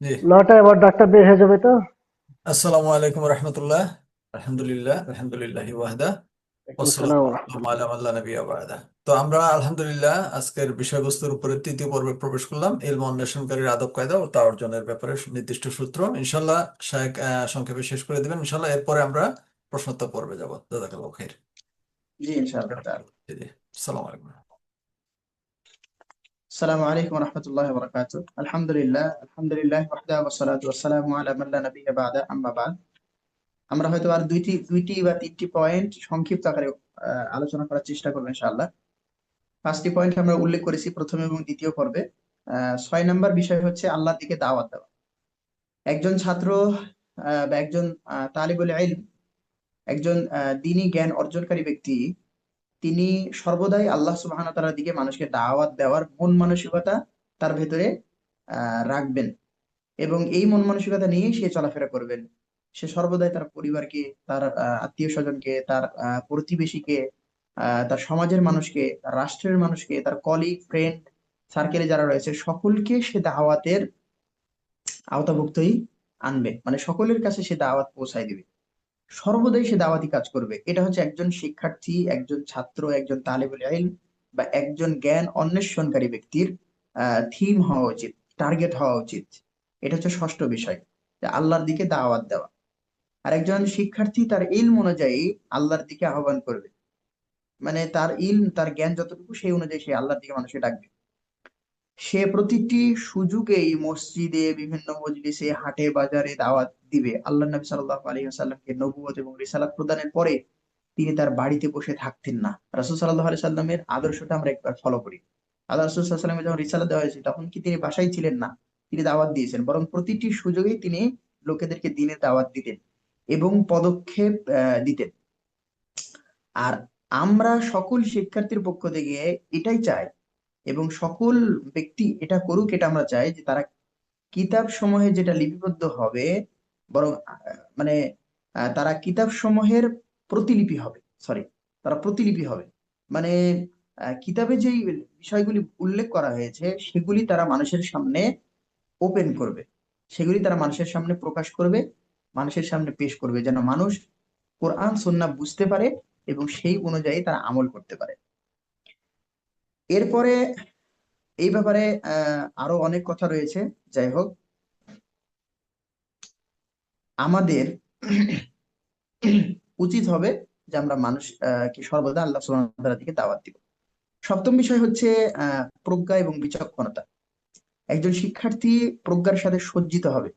জি। নটায় আবার ডাক্তার বের হয়ে যাবে তো? আসসালামু আলাইকুম রহমতুল্লাহ। আলহামদুলিল্লাহ আলহামদুলিল্লাহ ওয়াহদা। তো আমরা আলহামদুলিল্লাহ আজকের বিষয়বস্তুর উপরে তৃতীয় পর্বে প্রবেশ করলাম। ইলম অন্বেষণকারীর আদব কায়দা ও তা অর্জনের ব্যাপারে নির্দিষ্ট সূত্র। ইনশাল্লাহ আহ, সংক্ষেপে শেষ করে দিবেন। ইনশাল্লাহ এরপরে আমরা প্রশ্নোত্তর পর্বে যাব। খাইর। জি ইনশাআল্লাহ। জি জি। আসসালামু আলাইকুম। আসসালামু আলাইকুম ওয়া রাহমাতুল্লাহি ওয়া বারাকাতুহু আলহামদুলিল্লাহ আলহামদুলিল্লাহ ওয়াহদা ওয়া সালাতু ওয়াসসালামু আলা মান লা নাবিয়্যা বা'দা আম্মা বা'দ আমরা হয়তো আর দুইটি দুইটি বা তিনটি পয়েন্ট সংক্ষিপ্ত আকারে আলোচনা করার চেষ্টা করব ইনশাআল্লাহ। পাঁচটি পয়েন্ট আমরা উল্লেখ করেছি প্রথম এবং দ্বিতীয় পর্বে। ছয় নম্বর বিষয় হচ্ছে আল্লাহর দিকে দাওয়াত দেওয়া। একজন ছাত্র বা একজন তালিবুল ইলম, একজন দ্বীনি জ্ঞান অর্জনকারী ব্যক্তি তিনি সর্বদাই আল্লাহ ওয়া দিকে মানুষকে দাওয়াত দেওয়ার মন মানসিকতা তার ভেতরে রাখবেন। এবং এই মন মানসিকতা নিয়ে সে চলাফেরা করবেন। সে সর্বদাই তার পরিবারকে, তার আত্মীয় স্বজনকে তার প্রতিবেশীকে তার সমাজের মানুষকে, তার রাষ্ট্রের মানুষকে, তার কলিগ ফ্রেন্ড সার্কেলে যারা রয়েছে, সকলকে সে দাওয়াতের আওতাভুক্তই আনবে। মানে সকলের কাছে সে দাওয়াত পৌঁছায় দিবে। সর্বদাই সে দাওয়াতি কাজ করবে। এটা হচ্ছে একজন শিক্ষার্থী, একজন ছাত্র, একজন তালেবুল বা একজন জ্ঞান অন্বেষণকারী ব্যক্তির থিম হওয়া উচিত টার্গেট হওয়া উচিত। এটা হচ্ছে ষষ্ঠ বিষয় আল্লাহর দিকে দাওয়াত দেওয়া। আর একজন শিক্ষার্থী তার ইলম অনুযায়ী আল্লাহর দিকে আহ্বান করবে। মানে তার ইলম, তার জ্ঞান যতটুকু, সেই অনুযায়ী সে আল্লাহর দিকে মানুষকে ডাকবে। সে প্রতিটি সুযোগেই মসজিদে, বিভিন্ন মজলিসে, হাটে, বাজারে দাওয়াত দিবে। আল্লাহ নবী সাল্লাল্লাহু আলাইহি ওয়াসাল্লামকে নবুয়ত এবং রিসালাত প্রদানের পরে তিনি তার বাড়িতে বসে থাকতেন না। রাসূল সাল্লাল্লাহু আলাইহি সাল্লামের আদর্শটা আমরা একবার ফলো করি। আল্লাহ রাসূল ওয়াসাল্লামের যখন রিসালাত দেওয়া হয়েছে, তখন কি তিনি বাসায় ছিলেন না? তিনি দাওয়াত দিয়েছেন। বরং প্রতিটি সুযোগেই তিনি লোকেদেরকে দিনে দাওয়াত দিতেন এবং পদক্ষেপ দিতেন। আর আমরা সকল শিক্ষার্থীর পক্ষ থেকে এটাই চাই এবং সকল ব্যক্তি এটা করুক, এটা আমরা চাই যে তারা কিতাব সমূহে যেটা লিপিবদ্ধ হবে, বরং মানে তারা কিতাব সমূহের প্রতিলিপি হবে সরি তারা প্রতিলিপি হবে। মানে কিতাবে যেই বিষয়গুলি উল্লেখ করা হয়েছে, সেগুলি তারা মানুষের সামনে ওপেন করবে। সেগুলি তারা মানুষের সামনে প্রকাশ করবে, মানুষের সামনে পেশ করবে, যেন মানুষ কোরআন, সুন্নাহ বুঝতে পারে এবং সেই অনুযায়ী তারা আমল করতে পারে। এরপরে এই ব্যাপারে আরও অনেক কথা রয়েছে। যাই হোক। আমাদের উচিত হবে যে আমরা মানুষ কে সর্বদা আল্লাহ তাআলার দিকে দাওয়াত দিব। সপ্তম বিষয় হচ্ছে প্রজ্ঞা এবং বিচক্ষণতা। একজন শিক্ষার্থী প্রজ্ঞার সাথে সজ্জিত হবে।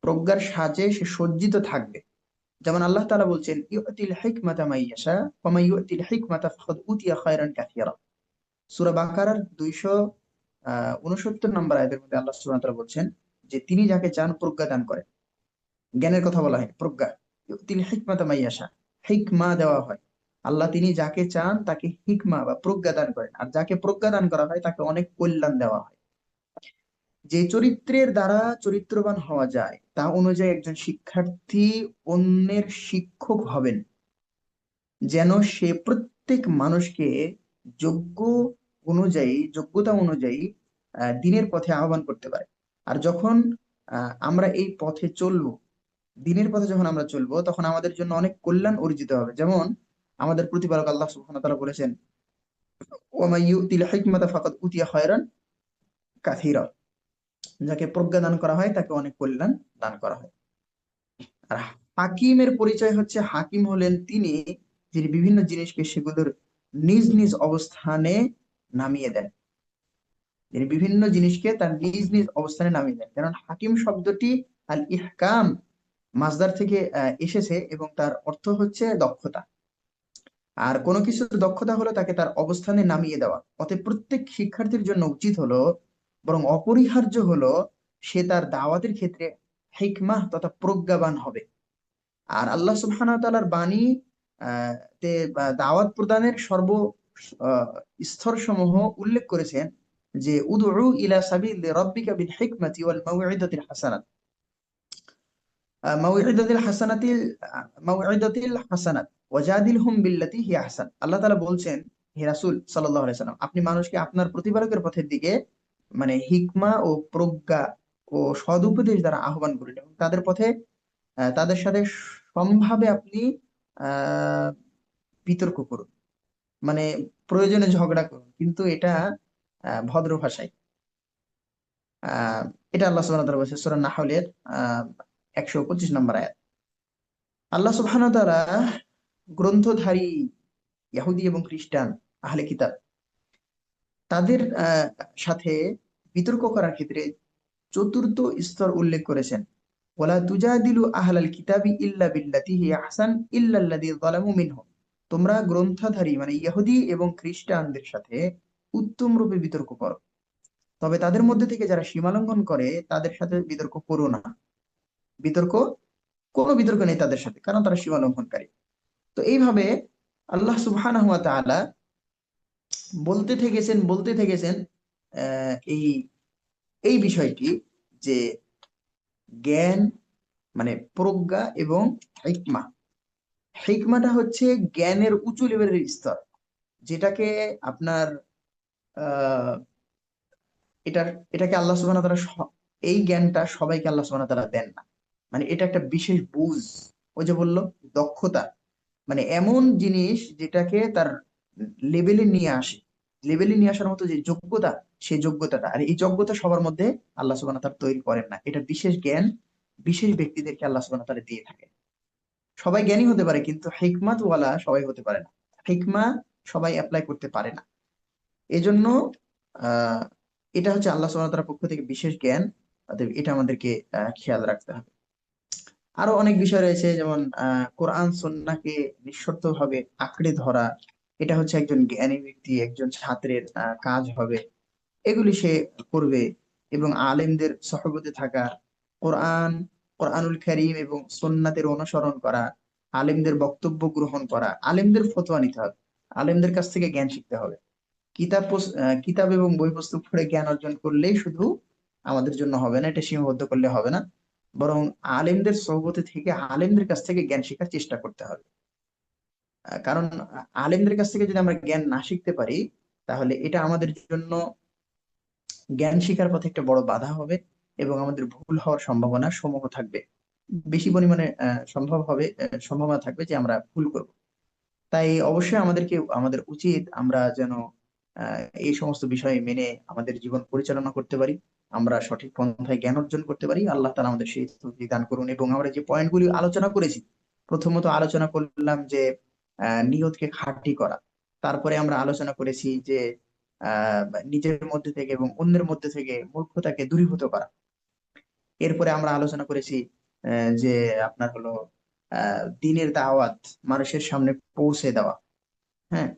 প্রজ্ঞার সাজে সে সজ্জিত থাকবে। যেমন আল্লাহ তাআলা বলছেন, ইউতিল হিকমাতা মাইয়াশা ওয়া ইউতিল হিকমাতা ফাকাদ উতিয়া খায়রান কাসীরা। সূরা বাকারার 269 নম্বর আয়াতের মধ্যে আল্লাহ তাআলা বলছেন যে তিনি যাকে চান প্রজ্ঞা দান করেন। জ্ঞানের কথা বলা হয়, প্রজ্ঞা। ইউতিল হিকমাতা মাইয়াশা হিকমা দেওয়া হয়। আল্লাহ তিনি যাকে চান তাকে হিকমা বা প্রজ্ঞা দান করেন। আর যাকে প্রজ্ঞা দান করা হয় তাকে অনেক কল্যাণ দেওয়া হয়। যে চরিত্রের দ্বারা চরিত্রবান হওয়া যায়, তা অনুযায়ী একজন শিক্ষার্থী অন্যের শিক্ষক হবেন। যেন সে প্রত্যেক মানুষকে যোগ্য অনুযায়ী, যোগ্যতা অনুযায়ী দিনের পথে আহ্বান করতে পারে। আর যখন আমরা এই পথে চলবো, দিনের পথে যখন আমরা চলবো, তখন আমাদের জন্য অনেক কল্যাণ অর্জিত হবে। যেমন, আমাদের প্রতিপালক আল্লাহ সুবহানাহু বলেছেন, ওয়া ইউতিল হিকমাতা ফাকাদ যাকে প্রজ্ঞা দান করা হয়, তাকে অনেক কল্যাণ দান করা হয়। আর হাকিমের পরিচয় হচ্ছে, হাকিম হলেন তিনি যিনি বিভিন্ন জিনিসকে সেগুলোর নিজ নিজ অবস্থানে নামিয়ে দেন। যিনি বিভিন্ন জিনিসকে তার নিজ নিজ অবস্থানে নামিয়ে দেন। কারণ হাকিম শব্দটি আল ইহকাম মাজদার থেকে এসেছে এবং তার অর্থ হচ্ছে দক্ষতা। আর কোনো কিছুর দক্ষতা হলো তাকে তার অবস্থানে নামিয়ে দেওয়া। অতএব প্রত্যেক শিক্ষার্থীর জন্য উচিত হলো, বরং অপরিহার্য হলো, সে তার দাওয়াতের ক্ষেত্রে হিকমাহ তথা প্রজ্ঞাবান হবে। আর আল্লাহ সুবহানাহু ওয়া তাআলার বাণী তে দাওয়াত প্রদানের সর্ব স্তরসমূহ উল্লেখ করেছেন যে, উদউ ইলা সাবিলি রাব্বিকা বিল হিকমাতি ওয়াল মাউইদাতিল হাসানাত। মাউইদাতিল হাসানাতিল মাউইদাতিল হাসানাত, ওয়াজাদিলহুম বিল্লাতি হিয়া আহসান আল্লাহ তাআলা বলছেন, হে রাসূল সাল্লাল্লাহু আলাইহি সাল্লাম, আপনি মানুষকে আপনার প্রতিপালকের পথের দিকে মানে হিকমা ও প্রজ্ঞা ও সদুপদেশ দ্বারা আহ্বান করুন এবং তাদের পথে তাদের সাথে সম্ভাবে আপনি, আহ, বিতর্ক করুন। মানে প্রয়োজনে ঝগড়া করুন। কিন্তু এটা ভদ্র ভাষায়। এটা আল্লাহ সুবহানাহু তাআলা বলছে, সূরা নাহলের, আহ, একশো পঁচিশ নম্বর আয়াত। আল্লাহ ওয়া তাআলা গ্রন্থধারী ইহুদি এবং খ্রিস্টান, আহলে কিতাব, তাদের সাথে বিতর্ক করার ক্ষেত্রে চতুর্থ স্তর উল্লেখ করেছেন। ওয়ালা তুজাদিলু আহলাল কিতাবি ইল্লা বিল্লাতি হিয়া আহসান ইল্লা আল্লাযী যালামু মিনহুম। তোমরা গ্রন্থাধারী মানে ইহুদি এবং খ্রিস্টানদের সাথে উত্তম রূপে বিতর্ক করো। তবে তাদের মধ্যে থেকে যারা সীমালঙ্ঘন করে, তাদের সাথে বিতর্ক করো না। বিতর্ক, কোনো বিতর্ক নেই তাদের সাথে, কারণ তারা সীমালঙ্ঘনকারী। তো এইভাবে আল্লাহ তাআলা বলতে থেকেছেন বলতে থেকেছেন এই এই বিষয়টি যে জ্ঞান মানে প্রজ্ঞা এবং হিকমা হিকমাটা হচ্ছে জ্ঞানের উঁচু লেভেলের স্তর, যেটাকে আপনার, আহ এটা এটাকে আল্লাহ সুবহানাহু ওয়া তাআলা স- এই জ্ঞানটা সবাইকে আল্লাহ ওয়া তাআলা দেন না। মানে এটা একটা বিশেষ বুঝ ওই যে বলল, দক্ষতা। মানে এমন জিনিস যেটাকে তার লেভেলে নিয়ে আসে। লেভেলে নিয়ে আসার মতো যে যোগ্যতা, সেই যোগ্যতাটা। আর এই যোগ্যতা সবার মধ্যে আল্লাহ ওয়া তাআলা তৈরি করেন না। এটা বিশেষ জ্ঞান, বিশেষ ব্যক্তিদেরকে আল্লাহ ওয়া তাআলা দিয়ে থাকে সবাই জ্ঞানী হতে পারে, কিন্তু হিকমাত ওয়ালা সবাই হতে পারে না। হিকমা সবাই অ্যাপ্লাই করতে পারে না। এজন্য, আহ, এটা হচ্ছে আল্লাহ তাআলার পক্ষ থেকে বিশেষ জ্ঞান। এটা আমাদেরকে খেয়াল রাখতে হবে। আরও অনেক বিষয় রয়েছে, যেমন, আহ, কোরআন সুন্নাহকে নিঃশর্তভাবে আঁকড়ে ধরা। এটা হচ্ছে একজন জ্ঞানী ব্যক্তি, একজন ছাত্রের কাজ হবে। এগুলি সে করবে এবং আলেমদের সহবতে থাকা। কোরআন কোরআনুল কারীম এবং সুন্নাতের অনুসরণ করা, আলেমদের বক্তব্য গ্রহণ করা, আলেমদের ফতোয়া নিতে হবে। আলেমদের কাছ থেকে জ্ঞান শিখতে হবে। কিতাব কিতাব এবং বই পুস্তক পড়ে জ্ঞান অর্জন করলেই শুধু আমাদের জন্য হবে না, এটা সীমাবদ্ধ করলে হবে না। বরং আলেমদের সহবতে থেকে আলেমদের কাছ থেকে জ্ঞান শেখার চেষ্টা করতে হবে। কারণ আলেমদের কাছ থেকে যদি আমরা জ্ঞান না শিখতে পারি, তাহলে এটা আমাদের জন্য জ্ঞান শিখার পথে একটা বড় বাধা হবে। এবং আমাদের ভুল হওয়ার সম্ভাবনা সমূহ থাকবে। বেশি পরিমাণে সম্ভব হবে সম্ভাবনা থাকবে যে আমরা ভুল করব। তাই অবশ্যই আমাদেরকে, আমাদের উচিত আমরা যেন এই সমস্ত বিষয় মেনে আমাদের জীবন পরিচালনা করতে পারি। আমরা সঠিক পন্থায় জ্ঞান অর্জন করতে পারি। আল্লাহ তাআলা আমাদের সেই দান করুন। এবং আমরা যে পয়েন্টগুলি আলোচনা করেছি, প্রথমত আলোচনা করলাম যে নিয়তকে খাঁটি করা। তারপরে আমরা আলোচনা করেছি যে নিজের মধ্যে থেকে এবং অন্যের মধ্যে থেকে মূর্খতাকে দূরীভূত করা। এরপরে আমরা আলোচনা করেছি যে আপনার হলো দিনের দাওয়াত মানুষের সামনে পৌঁছে দেওয়া হ্যাঁ?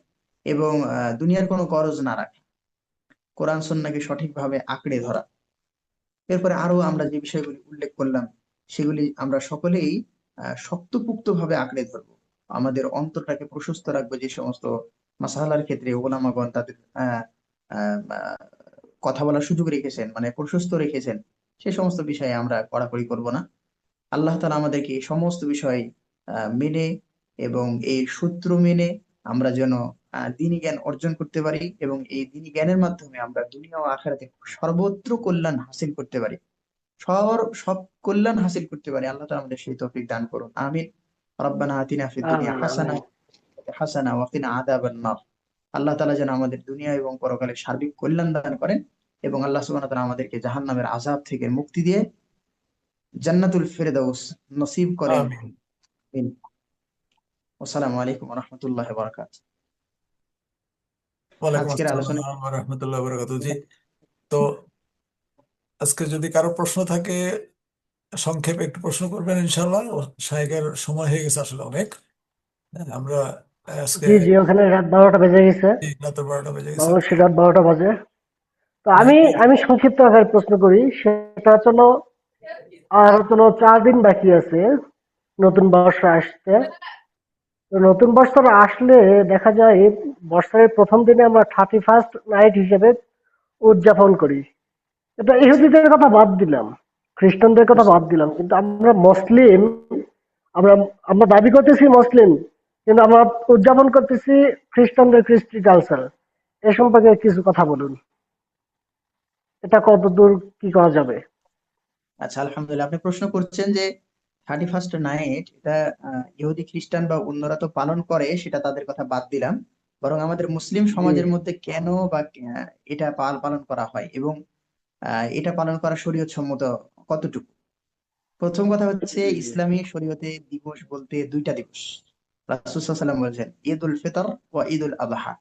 এবং দুনিয়ার কোনো গরজ না রাখা কোরআন সুন্নাহকে সঠিকভাবে আঁকড়ে ধরা। এরপরে আরও আমরা যে বিষয়গুলি উল্লেখ করলাম সেগুলি আমরা সকলেই আহ, শক্তপোক্তভাবে আঁকড়ে ধরবো। আমাদের অন্তরটাকে প্রশস্ত রাখব যে সমস্ত মাসালার ক্ষেত্রে ওলামাগণ তাদের কথা বলার সুযোগ রেখেছেন মানে প্রশস্ত রেখেছেন। সে সমস্ত বিষয়ে আমরা কড়াকড়ি করব না। আল্লাহ তাআলা আমাদেরকে এই সমস্ত বিষয় মেনে এবং এই সূত্র মেনে আমরা যেন দ্বীনি জ্ঞান অর্জন করতে পারি এবং এই দ্বীনি জ্ঞানের মাধ্যমে আমরা দুনিয়া ও আখিরাতে সর্বত্র কল্যাণ হাসিল করতে পারি। সব সব কল্যাণ হাসিল করতে পারি। আল্লাহ তাআলা আমাদের সেই তৌফিক দান করুন। আমিন। রব্বানা আতিনা ফিদ দুনিয়া হাসানা। হাসানা ওয়া কিনা আযাবান নার। আল্লাহ তাআলা যেন আমাদের দুনিয়া এবং পরকালে সার্বিক কল্যাণ দান করেন। এবং আল্লাহ সুবহানাহু ওয়া তাআলা আমাদেরকে জাহান্নামের আযাব থেকে মুক্তি দিয়ে জান্নাতুল ফেরদাউস নসিব করেন আমিন। আসসালামু আলাইকুম ওয়া রাহমাতুল্লাহি ওয়া বারাকাতুহু। ওয়ালাইকুম আজকের আলোচনা আসসালাম ওয়া রাহমাতুল্লাহি ওয়া বারাকাতুহু। জি তো আজকে যদি কারও প্রশ্ন থাকে সংক্ষেপে একটু প্রশ্ন করবেন ইনশাআল্লাহ। শায়েখের সময় হয়ে গেছে আসলে অনেক। হ্যাঁ, আমরা আজকে জি জি ওখানে রাত বারোটা বেজে গেছে। রাত বারোটা বেজে গেছে। রাত বারোটা বাজে। তো আমি আমি সংক্ষিপ্ত আকারে প্রশ্ন করি। সেটা হলো, আর হলো চার দিন বাকি আছে, নতুন বর্ষ আসতে। নতুন বছর আসলে দেখা যায় বছরের প্রথম দিনে আমরা থার্টি ফার্স্ট নাইট হিসেবে উদযাপন করি। এটা ইহুদিদের কথা বাদ দিলাম, খ্রিস্টানদের কথা বাদ দিলাম, কিন্তু আমরা মুসলিম, আমরা আমরা দাবি করতেছি মুসলিম, কিন্তু আমরা উদযাপন করতেছি খ্রিস্টানদের খ্রিস্টি কালচার এ সম্পর্কে কিছু কথা বলুন। এটা কত দূর কি করা যাবে? আচ্ছা আলহামদুলিল্লাহ। আপনি প্রশ্ন করছেন যে থার্টি ফার্স্ট নাইট এটা ইহুদি খ্রিস্টান বা অন্যরা তো পালন করে সেটা তাদের কথা বাদ দিলাম। বরং আমাদের মুসলিম সমাজের মধ্যে কেন বা এটা পাল পালন করা হয়? এবং এটা পালন করা শরীয়ত সম্মত কতটুকু? প্রথম কথা হচ্ছে ইসলামী শরীয়তে দিবস বলতে দুইটা দিবস। রাসূল সাল্লাল্লাহু বলছেন ঈদ উল ফিতর ও ঈদ উল আযহা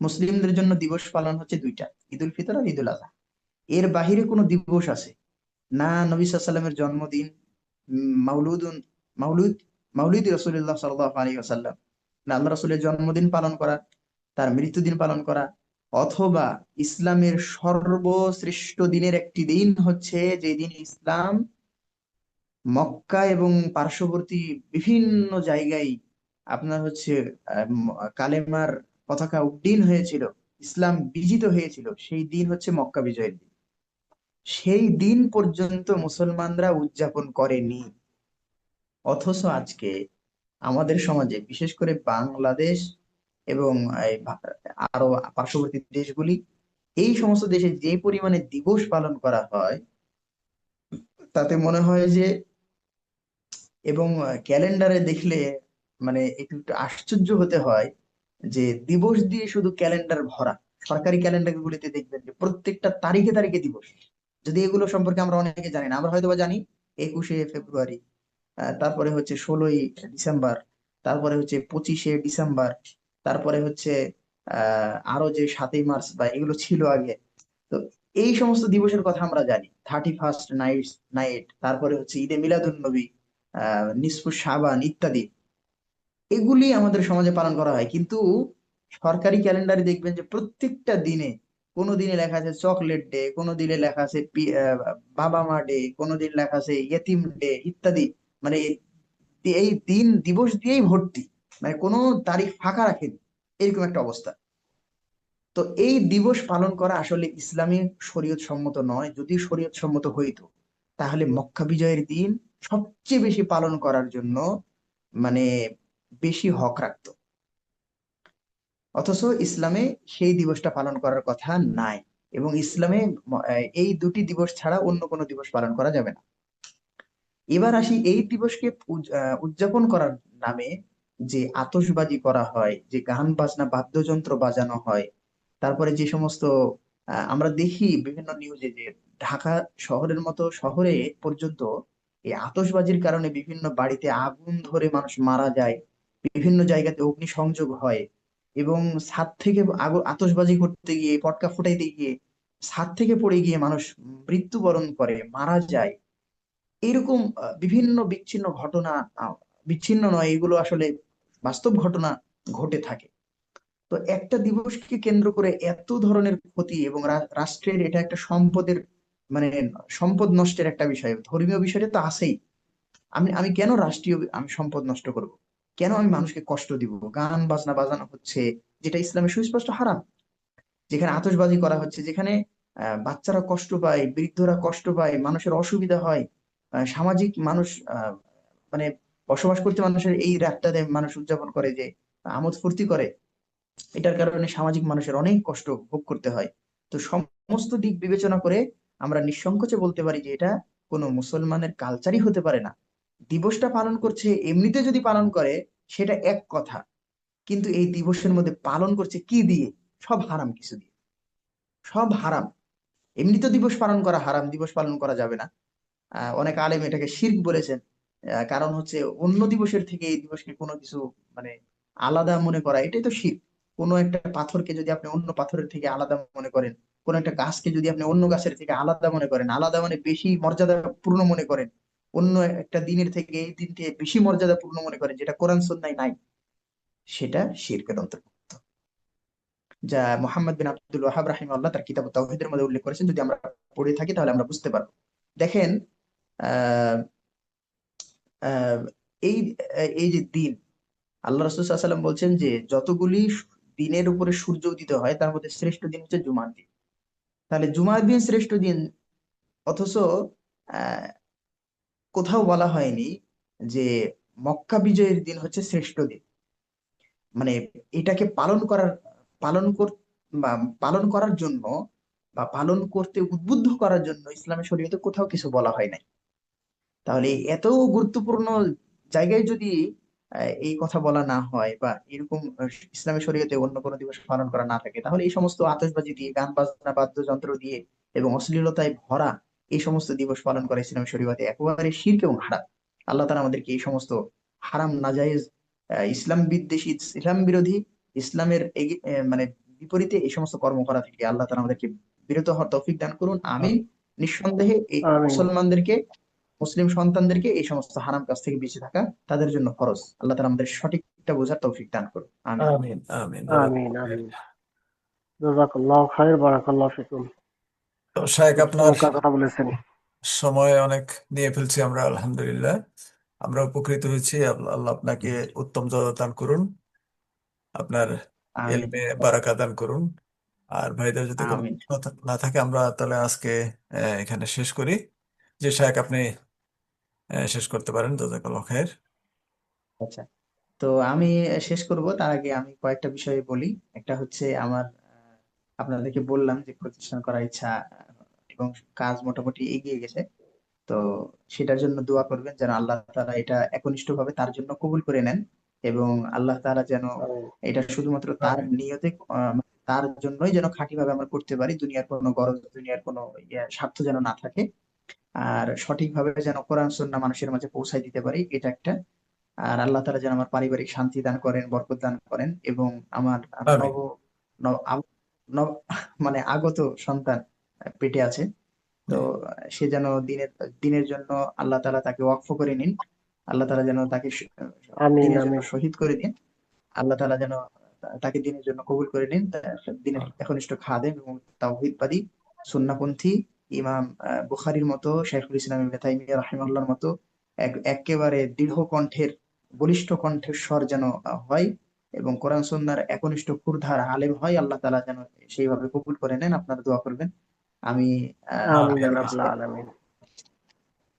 মুসলিমদের জন্য দিবস পালন হচ্ছে দুইটা ঈদ উল ফিতর আর ঈদ উল আযহা এর বাহিরে কোনো দিবস আছে? না, নবী সাল্লামের জন্মদিন মাউলুদুন মাউলুদ মাউলিদ রসুল্লাহ সাল্লাহ আলী আসাল্লাম না, আল্লাহ রসুলের জন্মদিন পালন করা, তার মৃত্যুদিন পালন করা, অথবা ইসলামের সর্বশ্রেষ্ঠ দিনের একটি দিন হচ্ছে যে দিন ইসলাম মক্কা এবং পার্শ্ববর্তী বিভিন্ন জায়গায় আপনার হচ্ছে কালেমার পতাকা উড্ডীন হয়েছিল, ইসলাম বিজিত হয়েছিল, সেই দিন হচ্ছে মক্কা বিজয়ের দিন। সেই দিন পর্যন্ত মুসলমানরা উদযাপন করেনি। অথচ আজকে আমাদের সমাজে, বিশেষ করে বাংলাদেশ এবং আরও পার্শ্ববর্তী দেশগুলি, এই সমস্ত দেশে যে পরিমাণে দিবস পালন করা হয়, তাতে মনে হয় যে, এবং ক্যালেন্ডারে দেখলে মানে একটু একটু আশ্চর্য হতে হয় যে দিবস দিয়ে শুধু ক্যালেন্ডার ভরা। সরকারি ক্যালেন্ডার গুলিতে দেখবেন যে প্রত্যেকটা তারিখে তারিখে দিবস। যদি এগুলো সম্পর্কে আমরা অনেকে জানি না, আমরা হয়তো জানি একুশে ফেব্রুয়ারি তারপরে হচ্ছে ষোলোই ডিসেম্বর, তারপরে হচ্ছে পঁচিশে ডিসেম্বর, তারপরে হচ্ছে, আহ আরও যে সাতই মার্চ বা এগুলো ছিল আগে। তো এই সমস্ত দিবসের কথা আমরা জানি। থার্টি ফার্স্ট নাইট নাইট তারপরে হচ্ছে ঈদে মিলাদুন নবী, আহ নিসফু শাবান ইত্যাদি। এগুলি আমাদের সমাজে পালন করা হয়। কিন্তু সরকারি ক্যালেন্ডারে দেখবেন যে প্রত্যেকটা দিনে কোনো দিনে লেখা আছে চকলেট ডে কোনো দিনে লেখা আছে বাবা মা ডে কোনো দিন লেখা আছে ইয়েতিম ডে ইত্যাদি। মানে এই দিন দিবস দিয়েই ভর্তি। মানে কোনো তারিখ ফাঁকা রাখেনি। এরকম একটা অবস্থা। তো এই দিবস পালন করা আসলে ইসলামী শরীয়ত সম্মত নয়। যদি শরীয়ত সম্মত হইতো, তাহলে মক্কা বিজয়ের দিন সবচেয়ে বেশি পালন করার জন্য মানে বেশি হক রাখতো। অথচ ইসলামে সেই দিবসটা পালন করার কথা নাই এবং ইসলামে এই দুটি দিবস ছাড়া অন্য কোনো দিবস পালন করা যাবে না। এবার আসি এই দিবসকে উদযাপন করার নামে যে আতসবাজি করা হয়, যে গান বাজনা, বাদ্যযন্ত্র বাজানো হয়, তারপরে যে সমস্ত আমরা দেখি বিভিন্ন নিউজে যে ঢাকা শহরের মতো শহরে পর্যন্ত এই আতসবাজির কারণে বিভিন্ন বাড়িতে আগুন ধরে মানুষ মারা যায়, বিভিন্ন জায়গাতে অগ্নিসংযোগ হয় এবং ছাদ থেকে আগু আতশবাজি করতে গিয়ে, পটকা ফুটাইতে গিয়ে ছাদ থেকে পড়ে গিয়ে মানুষ মৃত্যুবরণ করে, মারা যায়। এরকম বিভিন্ন বিচ্ছিন্ন ঘটনা বিচ্ছিন্ন নয়, এগুলো আসলে বাস্তব ঘটনা ঘটে থাকে। তো একটা দিবসকে কেন্দ্র করে এত ধরনের ক্ষতি এবং রাষ্ট্রের এটা একটা সম্পদের মানে সম্পদ নষ্টের একটা বিষয়। ধর্মীয় বিষয়টা তো আছেই। আমি আমি কেন রাষ্ট্রীয়, আমি সম্পদ নষ্ট করব? কেন আমি মানুষকে কষ্ট দিব? গান বাজনা বাজানো হচ্ছে যেটা ইসলামে সুস্পষ্ট হারাম। যেখানে আতশবাজি করা হচ্ছে যেখানে আহ, বাচ্চারা কষ্ট পায় বৃদ্ধরা কষ্ট পায় মানুষের অসুবিধা হয় সামাজিক মানুষ আহ, মানে বসবাস করতে মানুষের এই রাতটাতে মানুষ উদযাপন করে যে আমোদ ফুর্তি করে এটার কারণে সামাজিক মানুষের অনেক কষ্ট ভোগ করতে হয়। তো সমস্ত দিক বিবেচনা করে আমরা নিঃসংকোচে বলতে পারি যে এটা কোনো মুসলমানের কালচারই হতে পারে না। দিবসটা পালন করছে, এমনিতে যদি পালন করে, সেটা এক কথা। কিন্তু এই দিবসের মধ্যে পালন করছে কি দিয়ে? সব হারাম কিছু দিয়ে। সব হারাম। এমনি তো দিবস পালন করা হারাম, দিবস পালন করা যাবে না। অনেক আলেম এটাকে শিরক বলেছেন। কারণ হচ্ছে অন্য দিবসের থেকে এই দিবসকে কোনো কিছু মানে আলাদা মনে করা, এটাই তো শিরক। কোনো একটা পাথরকে যদি আপনি অন্য পাথরের থেকে আলাদা মনে করেন, কোন একটা গাছকে যদি আপনি অন্য গাছের থেকে আলাদা মনে করেন, আলাদা মানে বেশি মর্যাদাপূর্ণ মনে করেন অন্য একটা দিনের থেকে এই দিনটি বেশি মর্যাদাপূর্ণ মনে করেন যেটা কোরআন সুন্নায় নাই, সেটা শিরকের অন্তর্ভুক্ত। যা মোহাম্মদ বিন আব্দুল ওয়াহাব রাহিমাহুল্লাহ তার কিতাব তাওহীদের মধ্যে উল্লেখ করেছেন, যদি আমরা পড়ে থাকি তাহলে আমরা বুঝতে পারব। দেখেন এই এই যে দিন, আল্লাহ রাসূল সাল্লাল্লাহু আলাইহি ওয়াসাল্লাম বলছেন যে যতগুলি দিনের উপরে সূর্য উদিত হয়, তার মধ্যে শ্রেষ্ঠ দিন হচ্ছে জুমার দিন। তাহলে জুমার দিন শ্রেষ্ঠ দিন, অথচ কোথাও বলা হয়নি যে মক্কা বিজয়ের দিন হচ্ছে শ্রেষ্ঠ দিন। মানে এটাকে পালন করার, পালন কর, বা পালন করার জন্য বা পালন করতে উদ্বুদ্ধ করার জন্য ইসলামের শরীয়তে কোথাও কিছু বলা হয় নাই। তাহলে এত গুরুত্বপূর্ণ জায়গায় যদি এই কথা বলা না হয় বা এরকম ইসলামের ইসলামী শরীয়তে অন্য কোনো দিবস পালন করা না থাকে, তাহলে এই সমস্ত আতশবাজি দিয়ে, গান বাজনা, বাদ্যযন্ত্র দিয়ে এবং অশ্লীলতায় ভরা এই সমস্ত দিবস পালন করা ইসলাম শরীয়তে একেবারে শিরক এবং হারাম। আল্লাহ তাআলা আমাদেরকে এই সমস্ত হারাম নাজায়েজ ইসলাম বিদ্বেষী ইসলাম বিরোধী ইসলামের মানে বিপরীতে এই সমস্ত কর্ম করা থেকে আল্লাহ তাআলা আমাদেরকে বিরত হওয়ার তৌফিক দান করুন। আমিন। নিঃসন্দেহে এই মুসলমানদেরকে মুসলিম সন্তানদেরকে এই সমস্ত হারাম কাজ থেকে বেঁচে থাকা তাদের জন্য ফরজ। আল্লাহ তাআলা আমাদের সঠিকটা বোঝার তৌফিক দান করুন। আমিন। আমিন আমিন আমিন। আমিন জাযাকাল্লাহু খাইর বারাকাল্লাহু ফিকুম। তো আপনার চমৎকার কথা বলেছেন। সময় অনেক নিয়ে ফেলছি আমরা আলহামদুলিল্লাহ। আমরা উপকৃত হয়েছি। আল্লাহ আপনাকে উত্তম দান করুন। আপনার এলমে বারাকা দান করুন। আর ভাইদের যদি কোনো আমিন। প্রশ্ন থা- না থাকে আমরা তাহলে আজকে আহ, এখানে শেষ করি। যে শাহেক আপনি আহ, শেষ করতে পারেন জাজাকাল্লাহ খায়ের। আচ্ছা। তো আমি শেষ করব। তার আগে আমি কয়েকটা বিষয়ে বলি। একটা হচ্ছে আমার আহ, আপনাদেরকে বললাম যে প্রতিষ্ঠান করার ইচ্ছা এবং কাজ মোটামুটি এগিয়ে গেছে। তো সেটার জন্য দোয়া করবেন যেন আল্লাহ তারা এটা একনিষ্ঠ ভাবে তার জন্য কবুল করে নেন এবং আল্লাহ তারা যেন এটা শুধুমাত্র তার নিয়তে তার জন্যই যেন খাঁটিভাবে আমরা করতে পারি দুনিয়ার কোনো গরজ দুনিয়ার কোনো ইয়ে, স্বার্থ যেন না থাকে। আর সঠিকভাবে যেন কোরআন সুন্নাহ মানুষের মাঝে পৌঁছায় দিতে পারি এটা একটা। আর আল্লাহ তারা যেন আমার পারিবারিক শান্তি দান করেন বরকত দান করেন এবং আমার নব মানে আগত সন্তান পেটে আছে। তো সে যেন দিনের দিনের জন্য আল্লাহ তালা তাকে ওয়াকফ করে নিন। আল্লাহ তালা যেন তাকে আমিন দিনের জন্য শহীদ করে দিন। আল্লাহ তাআলা যেন তাকে দিনের জন্য কবুল করে নিন। দিনের একনিষ্ঠ খাদেম এবং তাওহীদবাদী সুন্নাহপন্থী ইমাম বুখারীর মতো শেখুল ইসলাম তাইমিয়া রাহিমাহুল্লাহর মতো এক একেবারে দৃঢ় কণ্ঠের বলিষ্ঠ কণ্ঠের স্বর যেন হয় এবং কোরআন সুন্নাহর একনিষ্ঠ ক্ষুরধার আলেম হয় আল্লাহ তালা যেন সেইভাবে কবুল করে নেন। আপনারা দোয়া করবেন। আমি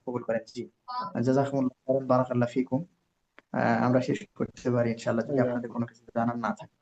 কবুল করেন। জি। জাজাকুমুল্লাহ বারাকাল্লাহ ফিকুম। আহ, আমরা শেষ করতে পারি ইনশাআল্লাহ যদি আপনাদের কোনো কিছু জানার না থাকে।